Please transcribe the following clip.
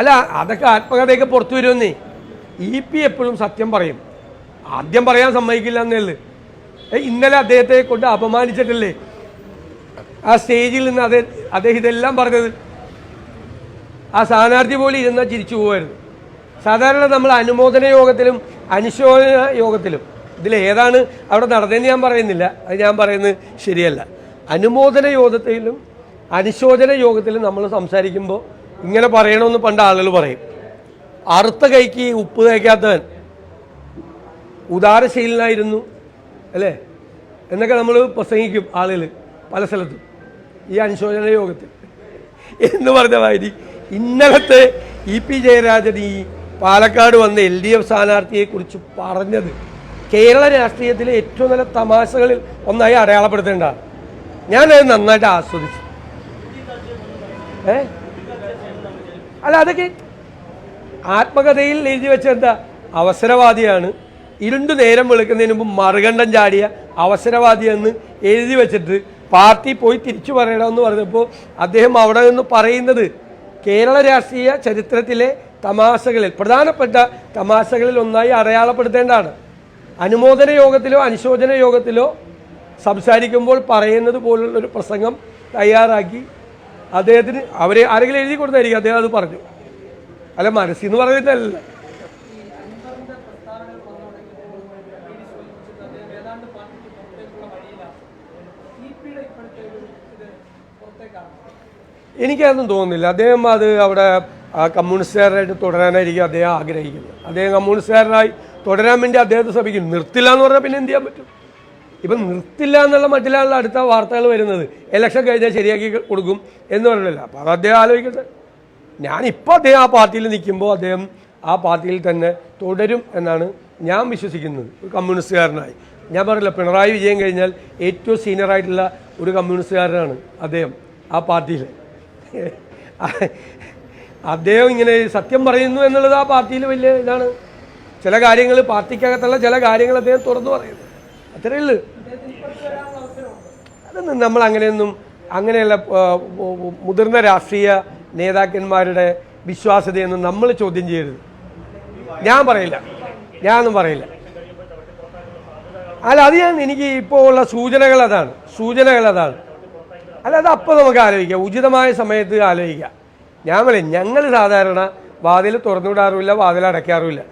അല്ല അതൊക്കെ ആത്മകഥയൊക്കെ പുറത്തു വരുമെന്നേ. ഇ പി എപ്പോഴും സത്യം പറയും. ആദ്യം പറയാൻ സമ്മതിക്കില്ല എന്നേ ഇന്നലെ അദ്ദേഹത്തെ കൊണ്ട് അപമാനിച്ചിട്ടല്ലേ? ആ സ്റ്റേജിൽ നിന്ന് അതേ അദ്ദേഹം ഇതെല്ലാം പറഞ്ഞത്. ആ സ്ഥാനാർത്ഥി പോലും ഇരുന്നാൽ ചിരിച്ചു പോകുമായിരുന്നു സാധാരണ നമ്മൾ അനുമോദന യോഗത്തിലും അനുശോചന യോഗത്തിലും ഇതിൽ ഏതാണ് അവിടെ നടന്നതെന്ന് ഞാൻ പറയുന്നില്ല. അത് ഞാൻ പറയുന്നത് ശരിയല്ല. അനുമോദന യോഗത്തിലും അനുശോചന യോഗത്തിലും നമ്മൾ സംസാരിക്കുമ്പോൾ ഇങ്ങനെ പറയണമെന്ന് പണ്ട് ആളുകൾ പറയും. അറുത്ത കൈക്ക് ഉപ്പ് തേക്കാത്തവൻ ഉദാരശീലനായിരുന്നു അല്ലേ? എന്നൊക്കെ നമ്മൾ പ്രസംഗിക്കും ആളുകൾ പല സ്ഥലത്തും. ഈ അനുശോചന യോഗത്തിൽ. എന്ന് പറഞ്ഞ മാതിരി ഇന്നലത്തെ ഇ പി ജയരാജൻ ഈ പാലക്കാട് വന്ന എൽ ഡി എഫ് സ്ഥാനാർത്ഥിയെക്കുറിച്ച് പറഞ്ഞത് കേരള രാഷ്ട്രീയത്തിലെ ഏറ്റവും നല്ല തമാശകളിൽ ഒന്നായി അടയാളപ്പെടുത്തേണ്ടതാണ്. ഞാനത് നന്നായിട്ട് ആസ്വദിച്ചു. ഏ? അല്ല അതൊക്കെ ആത്മകഥയിൽ എഴുതി വെച്ച എന്താ? അവസരവാദിയാണ്. ഇരുണ്ടു നേരം വെളുക്കുന്നതിന് മുമ്പ് മറുകണ്ഠം ചാടിയ അവസരവാദിയെന്ന് എഴുതി വെച്ചിട്ട് പാർട്ടി പോയി തിരിച്ചു പറയണമെന്ന് പറഞ്ഞപ്പോൾ അദ്ദേഹം അവിടെ നിന്ന് പറയുന്നത് കേരള രാഷ്ട്രീയ ചരിത്രത്തിലെ തമാശകളിൽ പ്രധാനപ്പെട്ട തമാശകളിൽ ഒന്നായി അടയാളപ്പെടുത്തേണ്ടതാണ്. അനുമോദന യോഗത്തിലോ അനുശോചന യോഗത്തിലോ സംസാരിക്കുമ്പോൾ പറയുന്നത് പോലുള്ളൊരു പ്രസംഗം തയ്യാറാക്കി അദ്ദേഹത്തിന് അവരെ ആരെങ്കിലും എഴുതി കൊടുത്തായിരിക്കും അദ്ദേഹം അത് പറഞ്ഞു. അല്ല മനസ്സിൽ നിന്ന് പറഞ്ഞിട്ടല്ല. എനിക്കതൊന്നും തോന്നുന്നില്ല. അദ്ദേഹം അത് അവിടെ കമ്മ്യൂണിസ്റ്റുകാരായിട്ട് തുടരാനായിരിക്കും അദ്ദേഹം ആഗ്രഹിക്കുന്നത്. അദ്ദേഹം കമ്മ്യൂണിസ്റ്റുകാരനായി തുടരാൻ വേണ്ടി അദ്ദേഹത്തെ ശ്രമിക്കും നിർത്തില്ല എന്ന് പറഞ്ഞാൽ പിന്നെ എന്ത് ചെയ്യാൻ പറ്റും? ഇപ്പം നിർത്തില്ല എന്നുള്ള മട്ടിലാണല്ലോ അടുത്ത വാർത്തകൾ വരുന്നത്. ഇലക്ഷൻ കഴിഞ്ഞാൽ ശരിയാക്കി കൊടുക്കും എന്ന് പറഞ്ഞില്ല അപ്പോൾ അത് അദ്ദേഹം ആലോചിക്കട്ടെ. ഞാനിപ്പോൾ അദ്ദേഹം ആ പാർട്ടിയിൽ നിൽക്കുമ്പോൾ അദ്ദേഹം ആ പാർട്ടിയിൽ തന്നെ തുടരും എന്നാണ് ഞാൻ വിശ്വസിക്കുന്നത്. ഒരു കമ്മ്യൂണിസ്റ്റുകാരനായി. ഞാൻ പറഞ്ഞില്ല പിണറായി വിജയൻ കഴിഞ്ഞാൽ ഏറ്റവും സീനിയർ ആയിട്ടുള്ള ഒരു കമ്മ്യൂണിസ്റ്റുകാരനാണ് അദ്ദേഹം ആ പാർട്ടിയിൽ അദ്ദേഹം ഇങ്ങനെ സത്യം പറയുന്നു എന്നുള്ളത് ആ പാർട്ടിയിൽ വലിയ ഇതാണ്. ചില കാര്യങ്ങൾ പാർട്ടിക്കകത്തുള്ള ചില കാര്യങ്ങൾ അദ്ദേഹം തുറന്നു പറയുന്നു. അത്രയേ ഉള്ളൂ. അതൊന്നും നമ്മൾ അങ്ങനെയൊന്നും അങ്ങനെയുള്ള മുതിർന്ന രാഷ്ട്രീയ നേതാക്കന്മാരുടെ വിശ്വാസ്യതയൊന്നും നമ്മൾ ചോദ്യം ചെയ്യരുത്. ഞാൻ പറയില്ല. ഞാനൊന്നും പറയില്ല. അല്ല അത് ഞാൻ എനിക്ക് ഇപ്പോൾ ഉള്ള സൂചനകൾ അതാണ്. സൂചനകൾ അതാണ്. അല്ല അത് അപ്പോൾ നമുക്ക് ആലോചിക്കാം. ഉചിതമായ സമയത്ത് ആലോചിക്കാം. ഞാൻ പറയും ഞങ്ങൾ സാധാരണ വാതിൽ തുറന്നുവിടാറുമില്ല വാതിൽ അടയ്ക്കാറുമില്ല.